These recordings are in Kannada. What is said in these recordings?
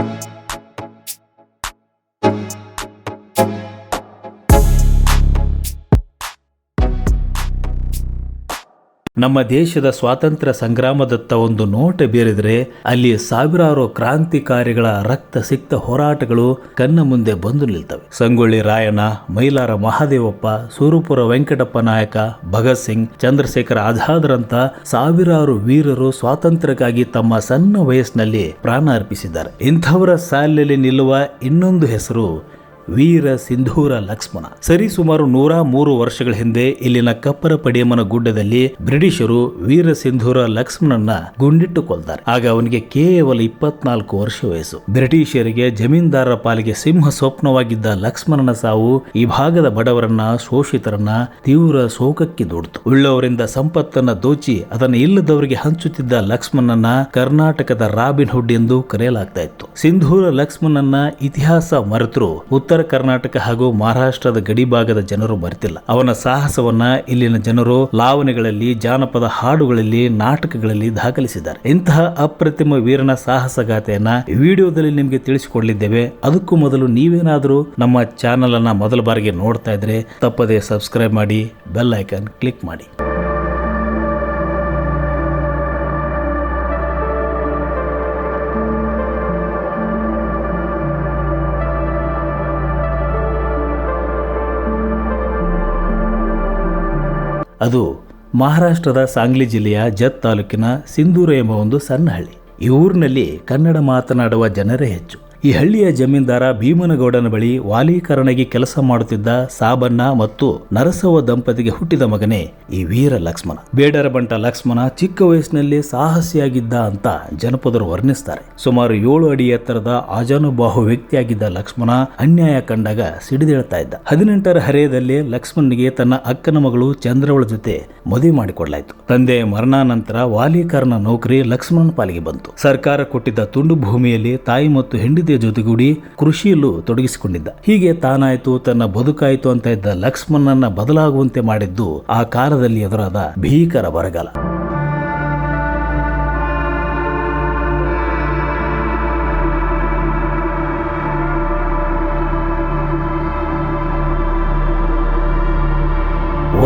thank you ನಮ್ಮ ದೇಶದ ಸ್ವಾತಂತ್ರ್ಯ ಸಂಗ್ರಾಮದತ್ತ ಒಂದು ನೋಟ ಬೀರಿದರೆ ಅಲ್ಲಿ ಸಾವಿರಾರು ಕ್ರಾಂತಿಕಾರಿಗಳ ರಕ್ತ ಸಿಕ್ತ ಹೋರಾಟಗಳು ಕಣ್ಣ ಮುಂದೆ ಬಂದು ನಿಲ್ತವೆ. ಸಂಗೊಳ್ಳಿ ರಾಯಣ್ಣ, ಮೈಲಾರ ಮಹಾದೇವಪ್ಪ, ಸೂರುಪುರ ವೆಂಕಟಪ್ಪ ನಾಯಕ, ಭಗತ್ ಸಿಂಗ್, ಚಂದ್ರಶೇಖರ ಆಜಾದ್ರಂತ ಸಾವಿರಾರು ವೀರರು ಸ್ವಾತಂತ್ರ್ಯಕ್ಕಾಗಿ ತಮ್ಮ ಸಣ್ಣ ವಯಸ್ಸಿನಲ್ಲಿ ಪ್ರಾಣ ಅರ್ಪಿಸಿದ್ದಾರೆ. ಇಂಥವರ ಸಾಲಿನಲ್ಲಿ ನಿಲ್ಲುವ ಇನ್ನೊಂದು ಹೆಸರು ವೀರ ಸಿಂಧೂರ ಲಕ್ಷ್ಮಣ. ಸರಿ ಸುಮಾರು ನೂರ ಮೂರು ವರ್ಷಗಳ ಹಿಂದೆ ಇಲ್ಲಿನ ಕಪ್ಪರ ಪಡಿಯಮ್ಮನ ಗುಡ್ಡದಲ್ಲಿ ಬ್ರಿಟಿಷರು ವೀರ ಸಿಂಧೂರ ಲಕ್ಷ್ಮಣನ ಗುಂಡಿಟ್ಟು ಕೊಲ್ತಾರೆ ಆಗ ಅವನಿಗೆ ಕೇವಲ ಇಪ್ಪತ್ನಾಲ್ಕು ವರ್ಷ ವಯಸ್ಸು. ಬ್ರಿಟಿಷರಿಗೆ ಜಮೀನ್ದಾರರ ಪಾಲಿಗೆ ಸಿಂಹ ಸ್ವಪ್ನವಾಗಿದ್ದ ಲಕ್ಷ್ಮಣನ ಸಾವು ಈ ಭಾಗದ ಬಡವರನ್ನ, ಶೋಷಿತರನ್ನ ತೀವ್ರ ಶೋಕಕ್ಕೆ ದೂಡ್ತು. ಉಳ್ಳವರಿಂದ ಸಂಪತ್ತನ್ನ ದೋಚಿ ಅದನ್ನು ಇಲ್ಲದವರಿಗೆ ಹಂಚುತ್ತಿದ್ದ ಲಕ್ಷ್ಮಣನ ಕರ್ನಾಟಕದ ರಾಬಿನ್ ಹುಡ್ ಎಂದು ಕರೆಯಲಾಗ್ತಾ ಇತ್ತು. ಸಿಂಧೂರ ಲಕ್ಷ್ಮಣನ ಇತಿಹಾಸ ಮರೆತರು ಉತ್ತರ ಕರ್ನಾಟಕ ಹಾಗೂ ಮಹಾರಾಷ್ಟ್ರದ ಗಡಿಭಾಗದ ಜನರು ಮರೆತಿಲ್ಲ ಅವನ ಸಾಹಸವನ್ನ ಇಲ್ಲಿನ ಜನರು ಲಾವಣಿಗಳಲ್ಲಿ, ಜಾನಪದ ಹಾಡುಗಳಲ್ಲಿ, ನಾಟಕಗಳಲ್ಲಿ ದಾಖಲಿಸಿದ್ದಾರೆ. ಇಂತಹ ಅಪ್ರತಿಮ ವೀರನ ಸಾಹಸಗಾಥೆಯನ್ನ ವಿಡಿಯೋದಲ್ಲಿ ನಿಮಗೆ ತಿಳಿಸಿಕೊಡಲಿದ್ದೇವೆ. ಅದಕ್ಕೂ ಮೊದಲು ನೀವೇನಾದರೂ ನಮ್ಮ ಚಾನಲ್ ಅನ್ನ ಮೊದಲ ಬಾರಿಗೆ ನೋಡ್ತಾ ಇದ್ರೆ ತಪ್ಪದೆ ಸಬ್ಸ್ಕ್ರೈಬ್ ಮಾಡಿ, ಬೆಲ್ ಐಕಾನ್ ಕ್ಲಿಕ್ ಮಾಡಿ. ಅದು ಮಹಾರಾಷ್ಟ್ರದ ಸಾಂಗ್ಲಿ ಜಿಲ್ಲೆಯ ಜತ್ ತಾಲೂಕಿನ ಸಿಂಧೂರ ಎಂಬ ಒಂದು ಸಣ್ಣ ಹಳ್ಳಿ. ಈ ಊರಿನಲ್ಲಿ ಕನ್ನಡ ಮಾತನಾಡುವ ಜನರೇ ಹೆಚ್ಚು. ಈ ಹಳ್ಳಿಯ ಜಮೀನ್ದಾರ ಭೀಮನಗೌಡನ ಬಳಿ ವಾಲೀಕರಣಗಿ ಕೆಲಸ ಮಾಡುತ್ತಿದ್ದ ಸಾಬಣ್ಣ ಮತ್ತು ನರಸವ ದಂಪತಿಗೆ ಹುಟ್ಟಿದ ಮಗನೇ ಈ ವೀರ ಲಕ್ಷ್ಮಣ. ಬೇಡರ ಬಂಟ ಲಕ್ಷ್ಮಣ ಚಿಕ್ಕ ವಯಸ್ಸಿನಲ್ಲಿ ಸಾಹಸಿಯಾಗಿದ್ದ ಅಂತ ಜನಪದರು ವರ್ಣಿಸ್ತಾರೆ. ಸುಮಾರು ಏಳು ಅಡಿ ಎತ್ತರದ ಆಜಾನುಬಾಹು ವ್ಯಕ್ತಿಯಾಗಿದ್ದ ಲಕ್ಷ್ಮಣ ಅನ್ಯಾಯ ಕಂಡಾಗ ಸಿಡಿದೇಳ್ತಾ ಇದ್ದ. ಹದಿನೆಂಟರ ಹರೆಯದಲ್ಲಿ ಲಕ್ಷ್ಮಣನಿಗೆ ತನ್ನ ಅಕ್ಕನ ಮಗಳು ಚಂದ್ರವಳ ಜೊತೆ ಮದುವೆ ಮಾಡಿಕೊಡಲಾಯಿತು. ತಂದೆ ಮರಣಾನಂತರ ವಾಲೀಕರನ ನೌಕರಿ ಲಕ್ಷ್ಮಣನ ಪಾಲಿಗೆ ಬಂತು. ಸರ್ಕಾರ ಕೊಟ್ಟಿದ್ದ ತುಂಡು ಭೂಮಿಯಲ್ಲಿ ತಾಯಿ ಮತ್ತು ಹೆಂಡತಿಯ ಜೊತೆಗೂಡಿ ಕೃಷಿಯಲ್ಲೂ ತೊಡಗಿಸಿಕೊಂಡಿದ್ದ. ಹೀಗೆ ತಾನಾಯ್ತು, ತನ್ನ ಬದುಕಾಯ್ತು ಅಂತ ಇದ್ದ ಲಕ್ಷ್ಮಣನ ಬದಲಾಗುವಂತೆ ಮಾಡಿದ್ದು ಆ ಕಾಲದಲ್ಲಿ ಎದುರಾದ ಭೀಕರ ಬರಗಾಲ.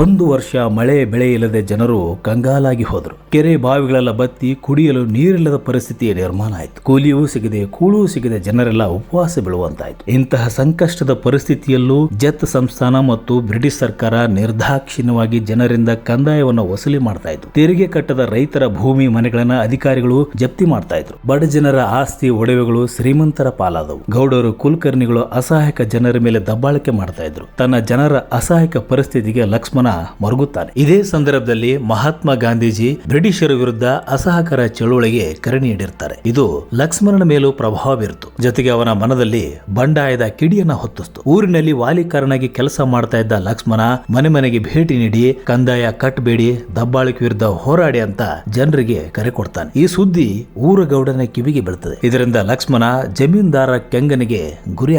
ಒಂದು ವರ್ಷ ಮಳೆ ಬೆಳೆ ಇಲ್ಲದೆ ಜನರು ಕಂಗಾಲಾಗಿ ಹೋದರು. ಕೆರೆ ಬಾವಿಗಳೆಲ್ಲ ಬತ್ತಿ ಕುಡಿಯಲು ನೀರಿಲ್ಲದ ಪರಿಸ್ಥಿತಿ ನಿರ್ಮಾಣ ಆಯಿತು. ಕೂಲಿಯೂ ಸಿಗದೆ, ಕೂಳೂ ಸಿಗದೆ ಜನರೆಲ್ಲ ಉಪವಾಸ ಬೀಳುವಂತಾಯಿತು. ಇಂತಹ ಸಂಕಷ್ಟದ ಪರಿಸ್ಥಿತಿಯಲ್ಲೂ ಜತ್ ಸಂಸ್ಥಾನ ಮತ್ತು ಬ್ರಿಟಿಷ್ ಸರ್ಕಾರ ನಿರ್ದಾಕ್ಷಿಣ್ಯವಾಗಿ ಜನರಿಂದ ಕಂದಾಯವನ್ನು ವಸೂಲಿ ಮಾಡ್ತಾ ಇತ್ತು. ತೆರಿಗೆ ಕಟ್ಟದ ರೈತರ ಭೂಮಿ ಮನೆಗಳನ್ನ ಅಧಿಕಾರಿಗಳು ಜಪ್ತಿ ಮಾಡ್ತಾ ಇದ್ರು. ಬಡ ಜನರ ಆಸ್ತಿ ಒಡವೆಗಳು ಶ್ರೀಮಂತರ ಪಾಲಾದವು. ಗೌಡರು, ಕುಲಕರ್ಣಿಗಳು ಅಸಹಾಯಕ ಜನರ ಮೇಲೆ ದಬ್ಬಾಳಿಕೆ ಮಾಡ್ತಾ ಇದ್ರು. ತನ್ನ ಜನರ ಅಸಹಾಯಕ ಪರಿಸ್ಥಿತಿಗೆ ಲಕ್ಷ್ಮಣ ಮರುಗುತ್ತಾನೆ ಇದೇ ಸಂದರ್ಭದಲ್ಲಿ ಮಹಾತ್ಮ ಗಾಂಧೀಜಿ ಬ್ರಿಟಿಷರ ವಿರುದ್ಧ ಅಸಹಕಾರ ಚಳುವಳಿಗೆ ಕರೆ ನೀಡಿರ್ತಾರೆ. ಇದು ಲಕ್ಷ್ಮಣನ ಮೇಲೂ ಪ್ರಭಾವ ಬೀರಿತು. ಜೊತೆಗೆ ಅವನ ಮನದಲ್ಲಿ ಬಂಡಾಯದ ಕಿಡಿಯನ್ನ ಹೊತ್ತಿಸ್ತು. ಊರಿನಲ್ಲಿ ವಾಲಿಕಾರನಾಗಿ ಕೆಲಸ ಮಾಡ್ತಾ ಇದ್ದ ಲಕ್ಷ್ಮಣ ಮನೆ ಮನೆಗೆ ಭೇಟಿ ನೀಡಿ, ಕಂದಾಯ ಕಟ್ಟಬೇಡಿ ದಬ್ಬಾಳಿಕೆ ವಿರುದ್ಧ ಹೋರಾಡಿ ಅಂತ ಜನರಿಗೆ ಕರೆ ಕೊಡ್ತಾನೆ. ಈ ಸುದ್ದಿ ಊರ ಗೌಡನ ಕಿವಿಗೆ ಬೀಳ್ತದೆ. ಇದರಿಂದ ಲಕ್ಷ್ಮಣ ಜಮೀನ್ದಾರ ಕೆಂಗನಿಗೆ ಗುರಿ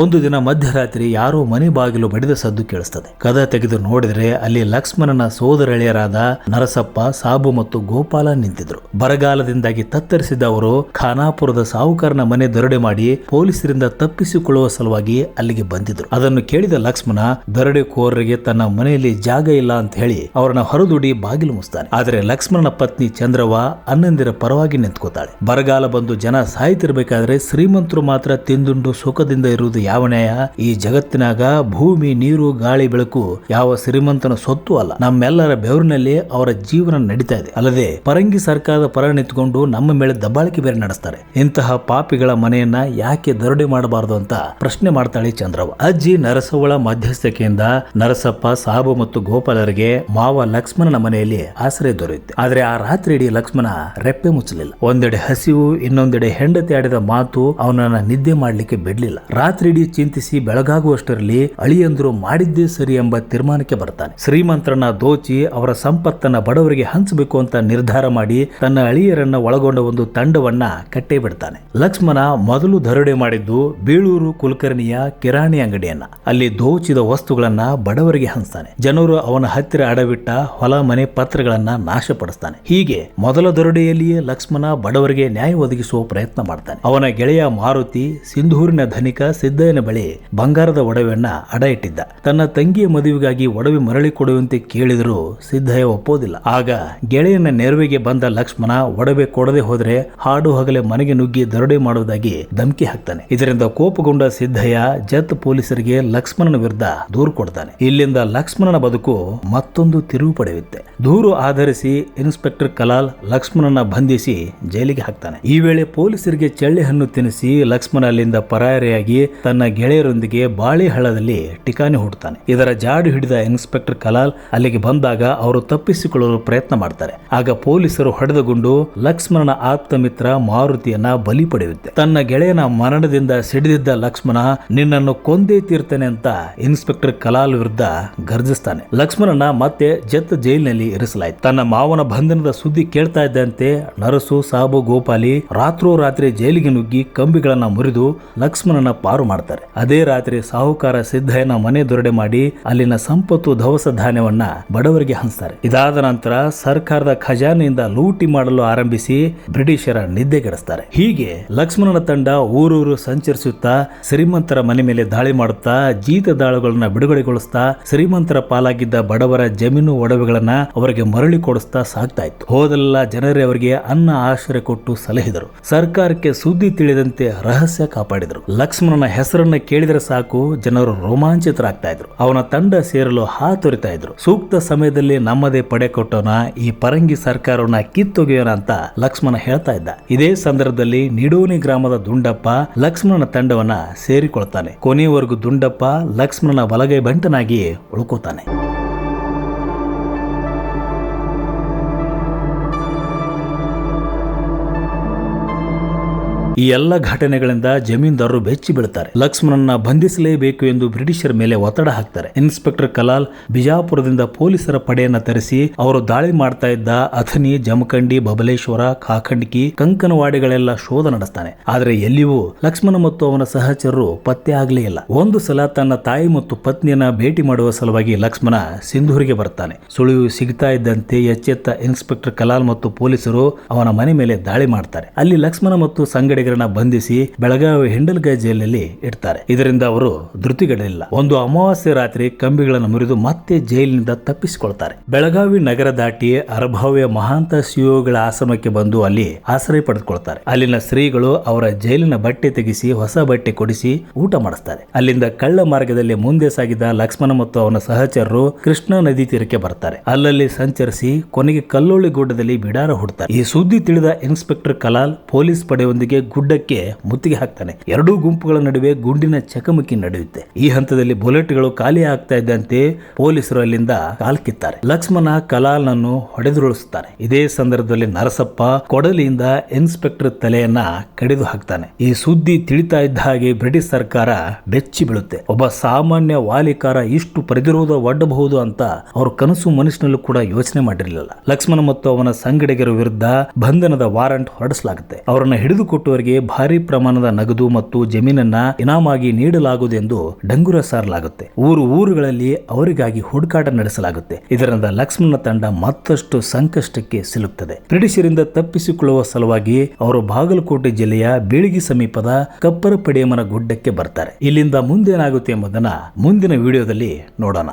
ಒಂದು ದಿನ ಮಧ್ಯರಾತ್ರಿ ಯಾರೋ ಮನೆ ಬಾಗಿಲು ಬಡಿದ ಸದ್ದು ಕೇಳಿಸ್ತದೆ. ಕದ ತೆಗೆದು ನೋಡಿದ್ರೆ ಅಲ್ಲಿ ಲಕ್ಷ್ಮಣನ ಸೋದರಳಿಯರಾದ ನರಸಪ್ಪ, ಸಾಬು ಮತ್ತು ಗೋಪಾಲ ನಿಂತಿದ್ರು. ಬರಗಾಲದಿಂದಾಗಿ ತತ್ತರಿಸಿದ ಅವರು ಖಾನಾಪುರದ ಸಾಹುಕಾರನ ಮನೆ ದರಡೆ ಮಾಡಿ ಪೊಲೀಸರಿಂದ ತಪ್ಪಿಸಿಕೊಳ್ಳುವ ಸಲುವಾಗಿ ಅಲ್ಲಿಗೆ ಬಂದಿದ್ರು. ಅದನ್ನು ಕೇಳಿದ ಲಕ್ಷ್ಮಣ, ದರೋಡೆಕೋರರಿಗೆ ತನ್ನ ಮನೆಯಲ್ಲಿ ಜಾಗ ಇಲ್ಲ ಅಂತ ಹೇಳಿ ಅವರನ್ನ ಹೊರದುಡಿ ಬಾಗಿಲು ಮುಸ್ತಾನೆ ಆದರೆ ಲಕ್ಷ್ಮಣನ ಪತ್ನಿ ಚಂದ್ರವ್ವ ಅನ್ನಂದಿರ ಪರವಾಗಿ ನಿಂತ್ಕೋತಾಳೆ ಬರಗಾಲ ಬಂದು ಜನ ಸಾಯ್ತಿರ್ಬೇಕಾದ್ರೆ ಶ್ರೀಮಂತರು ಮಾತ್ರ ತಿಂದುಂಡು ಸುಖದಿಂದ ಇರುವುದು ಯಾವ ನ್ಯಾಯ ಈ ಜಗತ್ತಿನಾಗ ಭೂಮಿ, ನೀರು, ಗಾಳಿ, ಬೆಳಕು ಯಾವ ಶ್ರೀಮಂತನ ಸೊತ್ತು ಅಲ್ಲ. ನಮ್ಮೆಲ್ಲರ ಬೆವರಿನಲ್ಲಿ ಅವರ ಜೀವನ ನಡೀತಾ ಇದೆ. ಅಲ್ಲದೆ ಪರಂಗಿ ಸರ್ಕಾರದ ಪರ ನಿಂತ್ಕೊಂಡು ನಮ್ಮ ಮೇಲೆ ದಬ್ಬಾಳಿಕೆ ಬೇರೆ ನಡೆಸ್ತಾರೆ. ಇಂತಹ ಪಾಪಿಗಳ ಮನೆಯನ್ನ ಯಾಕೆ ದರೋಡೆ ಮಾಡಬಾರದು ಅಂತ ಪ್ರಶ್ನೆ ಮಾಡ್ತಾಳೆ ಚಂದ್ರವ್ವ ಅಜ್ಜಿ ನರಸವಳ ಮಧ್ಯಸ್ಥಿಕೆಯಿಂದ ನರಸಪ್ಪ, ಸಾಬು ಮತ್ತು ಗೋಪಾಲರಿಗೆ ಮಾವ ಲಕ್ಷ್ಮಣನ ಮನೆಯಲ್ಲಿ ಆಶ್ರಯ ದೊರೆಯುತ್ತೆ. ಆದ್ರೆ ಆ ರಾತ್ರಿ ಇಡೀ ಲಕ್ಷ್ಮಣ ರೆಪ್ಪೆ ಮುಚ್ಚಲಿಲ್ಲ. ಒಂದೆಡೆ ಹಸಿವು, ಇನ್ನೊಂದೆಡೆ ಹೆಂಡತಿ ಆಡಿದ ಮಾತು ಅವನನ್ನ ನಿದ್ದೆ ಮಾಡ್ಲಿಕ್ಕೆ ಬಿಡ್ಲಿಲ್ಲ. ರಾತ್ರಿ ಚಿಂತಿಸಿ ಬೆಳಗಾಗುವಷ್ಟರಲ್ಲಿ ಅಳಿಯಂದ್ರು ಮಾಡಿದ್ದೇ ಸರಿ ಎಂಬ ತೀರ್ಮಾನಕ್ಕೆ ಬರ್ತಾನೆ. ಶ್ರೀಮಂತರನ್ನ ದೋಚಿ ಅವರ ಸಂಪತ್ತನ್ನ ಬಡವರಿಗೆ ಹಂಚಬೇಕು ಅಂತ ನಿರ್ಧಾರ ಮಾಡಿ ತನ್ನ ಅಳಿಯರನ್ನ ಒಳಗೊಂಡ ಒಂದು ತಂಡವನ್ನ ಕಟ್ಟೇ ಬಿಡ್ತಾನೆ ಲಕ್ಷ್ಮಣ ಮೊದಲು ದರೋಡೆ ಮಾಡಿದ್ದು ಬೀಳೂರು ಕುಲಕರ್ಣಿಯ ಕಿರಾಣಿ ಅಂಗಡಿಯನ್ನ. ಅಲ್ಲಿ ದೋಚಿದ ವಸ್ತುಗಳನ್ನ ಬಡವರಿಗೆ ಹಂಚ್ತಾನೆ. ಜನರು ಅವನ ಹತ್ತಿರ ಅಡವಿಟ್ಟ ಹೊಲ ಮನೆ ಪತ್ರಗಳನ್ನ ನಾಶಪಡಿಸ್ತಾನೆ. ಹೀಗೆ ಮೊದಲ ದರೋಡೆಯಲ್ಲಿಯೇ ಲಕ್ಷ್ಮಣ ಬಡವರಿಗೆ ನ್ಯಾಯ ಒದಗಿಸುವ ಪ್ರಯತ್ನ ಮಾಡ್ತಾನೆ. ಅವನ ಗೆಳೆಯ ಮಾರುತಿ, ಸಿಂಧೂರಿನ ಧನಿಕ ಸಿದ್ದಯ್ಯನ ಬಳಿ ಬಂಗಾರದ ಒಡವೆಯನ್ನ ಅಡ ಇಟ್ಟಿದ್ದ ತನ್ನ ತಂಗಿಯ ಮದುವೆಗಾಗಿ ಒಡವೆ ಮರಳಿ ಕೊಡುವಂತೆ ಕೇಳಿದರೂ ಸಿದ್ದಯ್ಯ ಒಪ್ಪೋದಿಲ್ಲ. ಆಗ ಗೆಳೆಯನ ನೆರವಿಗೆ ಬಂದ ಲಕ್ಷ್ಮಣ ಒಡವೆ ಕೊಡದೆ ಹೋದ್ರೆ ಹಾಡು ಹಗಲೆ ಮನೆಗೆ ನುಗ್ಗಿ ದರೋಡೆ ಮಾಡುವುದಾಗಿ ಧಮಕಿ ಹಾಕ್ತಾನೆ. ಇದರಿಂದ ಕೋಪಗೊಂಡ ಸಿದ್ದಯ್ಯ ಜತ್ ಪೊಲೀಸರಿಗೆ ಲಕ್ಷ್ಮಣನ ವಿರುದ್ಧ ದೂರು ಕೊಡ್ತಾನೆ. ಇಲ್ಲಿಂದ ಲಕ್ಷ್ಮಣನ ಬದುಕು ಮತ್ತೊಂದು ತಿರುವು ಪಡೆಯುತ್ತೆ. ದೂರು ಆಧರಿಸಿ ಇನ್ಸ್ಪೆಕ್ಟರ್ ಕಲಾಲ್ ಲಕ್ಷ್ಮಣನ ಬಂಧಿಸಿ ಜೈಲಿಗೆ ಹಾಕ್ತಾನೆ. ಈ ವೇಳೆ ಪೊಲೀಸರಿಗೆ ಚಳ್ಳೆ ಹಣ್ಣು ತಿನ್ನಿಸಿ ಲಕ್ಷ್ಮಣ ಅಲ್ಲಿಂದ ಪರಾರಿಯಾಗಿ ತನ್ನ ಗೆಳೆಯರೊಂದಿಗೆ ಬಾಳೆಹಳ್ಳದಲ್ಲಿ ಟಿಕಾಣಿ ಹುಡುತಾನೆ. ಇದರ ಜಾಡು ಹಿಡಿದ ಇನ್ಸ್ಪೆಕ್ಟರ್ ಕಲಾಲ್ ಅಲ್ಲಿಗೆ ಬಂದಾಗ ಅವರು ತಪ್ಪಿಸಿಕೊಳ್ಳಲು ಪ್ರಯತ್ನ ಮಾಡ್ತಾರೆ. ಆಗ ಪೊಲೀಸರು ಹೊಡೆದುಗೊಂಡು ಲಕ್ಷ್ಮಣನ ಆಪ್ತ ಮಿತ್ರ ಮಾರುತಿಯನ್ನ ಬಲಿ ಪಡೆಯುತ್ತೆ. ತನ್ನ ಗೆಳೆಯನ ಮರಣದಿಂದ ಸಿಡಿದಿದ್ದ ಲಕ್ಷ್ಮಣ, ನಿನ್ನನ್ನು ಕೊಂದೇ ತೀರ್ತಾನೆ ಅಂತ ಇನ್ಸ್ಪೆಕ್ಟರ್ ಕಲಾಲ್ ವಿರುದ್ಧ ಗರ್ಜಿಸ್ತಾನೆ. ಲಕ್ಷ್ಮಣನ ಮತ್ತೆ ಜತ್ ಜೈಲಿನಲ್ಲಿ ಇರಿಸಲಾಯಿತು. ತನ್ನ ಮಾವನ ಬಂಧನದ ಸುದ್ದಿ ಕೇಳ್ತಾ ಇದ್ದಂತೆ ನರಸು, ಸಾಬು, ಗೋಪಾಲಿ ರಾತ್ರೋರಾತ್ರಿ ಜೈಲಿಗೆ ನುಗ್ಗಿ ಕಂಬಿಗಳನ್ನ ಮುರಿದು ಲಕ್ಷ್ಮಣನ ಪಾರು ಅದೇ ರಾತ್ರಿ ಸಾಹುಕಾರ ಸಿದ್ದಯ್ಯನ ಮನೆ ದೊರಡೆ ಮಾಡಿ ಅಲ್ಲಿನ ಸಂಪತ್ತು ಧವಸ ಧಾನ್ಯವನ್ನ ಬಡವರಿಗೆ ಹಂಚ್ತಾರೆ. ಇದಾದ ನಂತರ ಸರ್ಕಾರದ ಖಜಾನೆಯಿಂದ ಲೂಟಿ ಮಾಡಲು ಆರಂಭಿಸಿ ಬ್ರಿಟಿಷರ ನಿದ್ದೆಗೆಡಿಸ್ತಾರೆ. ಹೀಗೆ ಲಕ್ಷ್ಮಣನ ತಂಡ ಊರೂರು ಸಂಚರಿಸುತ್ತಾ ಶ್ರೀಮಂತರ ಮನೆ ಮೇಲೆ ದಾಳಿ ಮಾಡುತ್ತಾ ಜೀತದಾಳುಗಳನ್ನ ಬಿಡುಗಡೆಗೊಳಿಸ್ತಾ ಶ್ರೀಮಂತರ ಪಾಲಾಗಿದ್ದ ಬಡವರ ಜಮೀನು ಒಡವೆಗಳನ್ನ ಅವರಿಗೆ ಮರಳಿ ಕೊಡಿಸ್ತಾ ಸಾಕ್ತಾ ಇತ್ತು. ಹೋದೆಲ್ಲ ಜನರೇ ಅವರಿಗೆ ಅನ್ನ, ಆಶ್ರಯ ಕೊಟ್ಟು ಸಲಹಿದರು. ಸರ್ಕಾರಕ್ಕೆ ಸುದ್ದಿ ತಿಳಿದಂತೆ ರಹಸ್ಯ ಕಾಪಾಡಿದರು. ಲಕ್ಷ್ಮಣನ ಹೆಸರನ್ನ ಕೇಳಿದರೆ ಸಾಕು, ಜನರು ರೋಮಾಂಚಿತರಾಗ್ತಾ ಇದ್ರು ಅವನ ತಂಡ ಸೇರಲು ಹಾತೊರಿತಾ ಇದ್ರು ಸೂಕ್ತ ಸಮಯದಲ್ಲಿ ನಮ್ಮದೇ ಪಡೆ ಕೊಟ್ಟೋಣ ಈ ಪರಂಗಿ ಸರ್ಕಾರವನ್ನ ಕಿತ್ತೊಗೆಯೋಣ ಅಂತ ಲಕ್ಷ್ಮಣ ಹೇಳ್ತಾ ಇದ್ದ ಇದೇ ಸಂದರ್ಭದಲ್ಲಿ ನಿಡೋನಿ ಗ್ರಾಮದ ದುಂಡಪ್ಪ ಲಕ್ಷ್ಮಣನ ತಂಡವನ್ನ ಸೇರಿಕೊಳ್ತಾನೆ. ಕೊನೆಯವರೆಗೂ ದುಂಡಪ್ಪ ಲಕ್ಷ್ಮಣನ ಬಲಗೈ ಬಂಟನಾಗಿ ಉಳ್ಕೋತಾನೆ. ಈ ಎಲ್ಲ ಘಟನೆಗಳಿಂದ ಜಮೀನ್ದಾರರು ಬೆಚ್ಚಿ ಬೀಳುತ್ತಾರೆ ಲಕ್ಷ್ಮಣನ ಬಂಧಿಸಲೇಬೇಕು ಎಂದು ಬ್ರಿಟಿಷರ ಮೇಲೆ ಒತ್ತಡ ಹಾಕ್ತಾರೆ. ಇನ್ಸ್ಪೆಕ್ಟರ್ ಕಲಾಲ್ ಬಿಜಾಪುರದಿಂದ ಪೊಲೀಸರ ಪಡೆಯನ್ನ ತರಿಸಿ ಅವರು ದಾಳಿ ಮಾಡ್ತಾ ಇದ್ದ ಅಥನಿ ಜಮಖಂಡಿ, ಬಬಲೇಶ್ವರ ಕಾಖಂಡಿಕಿ ಕಂಕನವಾಡಿಗಳೆಲ್ಲ ಶೋಧ ನಡೆಸ್ತಾನೆ. ಆದರೆ ಎಲ್ಲಿಯೂ ಲಕ್ಷ್ಮಣ ಮತ್ತು ಅವನ ಸಹಚರರು ಪತ್ತೆ ಆಗಲೇ ಇಲ್ಲ. ಒಂದು ಸಲ ತನ್ನ ತಾಯಿ ಮತ್ತು ಪತ್ನಿಯನ್ನ ಭೇಟಿ ಮಾಡುವ ಸಲುವಾಗಿ ಲಕ್ಷ್ಮಣ ಸಿಂಧೂರಿಗೆ ಬರ್ತಾನೆ. ಸುಳಿವು ಸಿಗ್ತಾ ಇದ್ದಂತೆ ಎಚ್ಚೆತ್ತ ಇನ್ಸ್ಪೆಕ್ಟರ್ ಕಲಾಲ್ ಮತ್ತು ಪೊಲೀಸರು ಅವನ ಮನೆ ಮೇಲೆ ದಾಳಿ ಮಾಡ್ತಾರೆ. ಅಲ್ಲಿ ಲಕ್ಷ್ಮಣ ಮತ್ತು ಸಂಗಡಿಗರನ್ನ ಬಂಧಿಸಿ ಬೆಳಗಾವಿ ಹಿಂಡಲ್ಗಾಯ್ ಜೈಲಿನಲ್ಲಿ ಇಡ್ತಾರೆ. ಇದರಿಂದ ಅವರು ಧೃತಿಗೆಡಲಿಲ್ಲ. ಒಂದು ಅಮಾವಾಸ್ಯೆ ರಾತ್ರಿ ಕಂಬಿಗಳನ್ನು ಮುರಿದು ಮತ್ತೆ ಜೈಲಿನಿಂದ ತಪ್ಪಿಸಿಕೊಳ್ತಾರೆ. ಬೆಳಗಾವಿ ನಗರ ದಾಟಿ ಅರಭಾವ್ಯ ಮಹಾಂತ ಸಿಒಗಳ ಆಶ್ರಮಕ್ಕೆ ಬಂದು ಅಲ್ಲಿ ಆಶ್ರಯ ಪಡೆದುಕೊಳ್ತಾರೆ. ಅಲ್ಲಿನ ಶ್ರೀಗಳು ಅವರ ಜೈಲಿನ ಬಟ್ಟೆ ತೆಗೆಸಿ, ಹೊಸ ಬಟ್ಟೆ ಕೊಡಿಸಿ ಊಟ ಮಾಡಿಸ್ತಾರೆ. ಅಲ್ಲಿಂದ ಕಳ್ಳ ಮಾರ್ಗದಲ್ಲಿ ಮುಂದೆ ಸಾಗಿದ ಲಕ್ಷ್ಮಣ ಮತ್ತು ಅವನ ಸಹಚರರು ಕೃಷ್ಣಾ ನದಿ ತೀರಕ್ಕೆ ಬರ್ತಾರೆ. ಅಲ್ಲಲ್ಲಿ ಸಂಚರಿಸಿ ಕೊನೆಗೆ ಕಲ್ಲೋಳಿ ಗುಡ್ಡದಲ್ಲಿ ಬಿಡಾರ ಹುಡ್ತಾರೆ. ಈ ಸುದ್ದಿ ತಿಳಿದ ಇನ್ಸ್ಪೆಕ್ಟರ್ ಕಲಾಲ್, ಪೊಲೀಸ್ ಪಡೆಯೊಂದಿಗೆ ಗುಡ್ಡಕ್ಕೆ ಮುತ್ತಿಗೆ ಹಾಕ್ತಾನೆ. ಎರಡೂ ಗುಂಪುಗಳ ನಡುವೆ ಗುಂಡಿನ ಚಕಮಕಿ ನಡೆಯುತ್ತೆ. ಈ ಹಂತದಲ್ಲಿ ಬುಲೆಟ್ಗಳು ಖಾಲಿ ಆಗ್ತಾ ಇದ್ದಂತೆ ಪೊಲೀಸರು ಅಲ್ಲಿಂದ ಕಾಲ್ಕಿತ್ತಾರೆ ಲಕ್ಷ್ಮಣ ಕಲಾಲ್ನನ್ನು ಹೊಡೆದುರುಳಿಸುತ್ತಾನೆ. ಇದೇ ಸಂದರ್ಭದಲ್ಲಿ ನರಸಪ್ಪ ಕೊಡಲಿಯಿಂದ ಇನ್ಸ್ಪೆಕ್ಟರ್ ತಲೆಯನ್ನ ಕಡಿದು ಹಾಕ್ತಾನೆ. ಈ ಸುದ್ದಿ ತಿಳಿತಾ ಇದ್ದ ಹಾಗೆ ಬ್ರಿಟಿಷ್ ಸರ್ಕಾರ ಬೆಚ್ಚಿ ಬೀಳುತ್ತೆ. ಒಬ್ಬ ಸಾಮಾನ್ಯ ವಾಲಿಕಾರ ಇಷ್ಟು ಪ್ರತಿರೋಧ ಒಡ್ಡಬಹುದು ಅಂತ ಅವರು ಕನಸು ಮನಸ್ಸಿನಲ್ಲೂ ಕೂಡ ಯೋಚನೆ ಮಾಡಿರಲಿಲ್ಲ. ಲಕ್ಷ್ಮಣ ಮತ್ತು ಅವನ ಸಂಗಡಿಗರ ವಿರುದ್ಧ ಬಂಧನದ ವಾರಂಟ್ ಹೊರಡಿಸಲಾಗುತ್ತೆ. ಅವರನ್ನು ಹಿಡಿದುಕೊಟ್ಟವರಿಗೆ ಭಾರಿ ಪ್ರಮಾಣದ ನಗದು ಮತ್ತು ಜಮೀನನ್ನ ಇನಾಮಾಗಿ ನೀಡಲಾಗುವುದೆಂದು ಡಂಗುರ ಸಾರಲಾಗುತ್ತೆ. ಊರು ಊರುಗಳಲ್ಲಿ ಅವರಿಗಾಗಿ ಹುಡುಕಾಟ ನಡೆಸಲಾಗುತ್ತೆ. ಇದರಿಂದ ಲಕ್ಷ್ಮಣ ತಂಡ ಮತ್ತಷ್ಟು ಸಂಕಷ್ಟಕ್ಕೆ ಸಿಲುಕ್ತದೆ. ಬ್ರಿಟಿಷರಿಂದ ತಪ್ಪಿಸಿಕೊಳ್ಳುವ ಸಲುವಾಗಿ ಅವರು ಬಾಗಲಕೋಟೆ ಜಿಲ್ಲೆಯ ಬೀಳಿಗಿ ಸಮೀಪದ ಕಪ್ಪರ ಗುಡ್ಡಕ್ಕೆ ಬರ್ತಾರೆ. ಇಲ್ಲಿಂದ ಮುಂದೇನಾಗುತ್ತೆ ಎಂಬುದನ್ನ ಮುಂದಿನ ವಿಡಿಯೋದಲ್ಲಿ ನೋಡೋಣ.